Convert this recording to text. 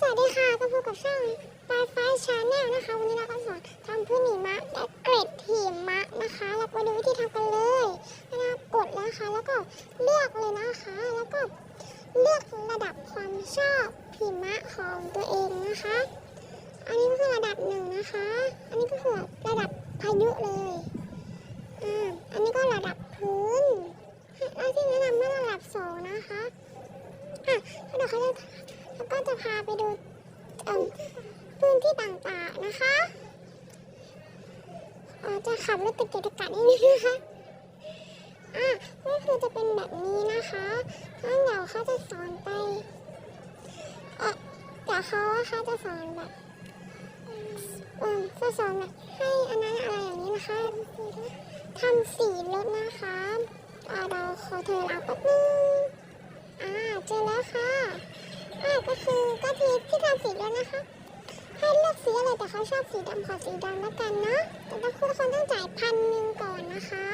สวัสดีค่ะก็พบกับช่องปลายฟ้าชาแนลนะคะ วันนี้เราก็สอนทำพื้นหิมะและเกร็ดหิมะนะคะเราไปดูวิธีทำกันเลยนะครับกดแล้วค่ะแล้วก็เลือกเลยนะคะ แล้วก็เลือกระดับความชอบหิมะของตัวเองนะคะ อันนี้ก็คือระดับหนึ่งนะคะ อันนี้ก็คือระดับพายุเลยอ่าอันนี้ก็ระดับพื้นแล้วที่แนะนำว่าระดับสองนะคะอะเดี๋ยวเขาจะ แล้วก็จะพาไปดูอืมพื้นที่ต่างๆนะคะอ่อจะขับรถติดกิจการนิดนึงนะคะอะก็คือจะเป็นแบบนี้นะคะแล้วเดี๋ยวเขาจะสอนไปเอ่อเดี๋ยวเขาอะค่ะจะสอนแบบเออจะสอนแบบให้อันนั้นอะไรอย่างนี้นะคะทำสีรถนะคะอ่าเราขอเธอเอาแป๊บนึงอ่าเจอแล้วค่ะ อ่า ก็คือก็ทีที่ทำสีแล้วนะคะ ให้เลือกสีอะไรแต่เขาชอบสีดำขอสีดำแล้วกันเนาะแต่ต้องคุณคนต้องจ่ายพันหนึ่งก่อนนะคะ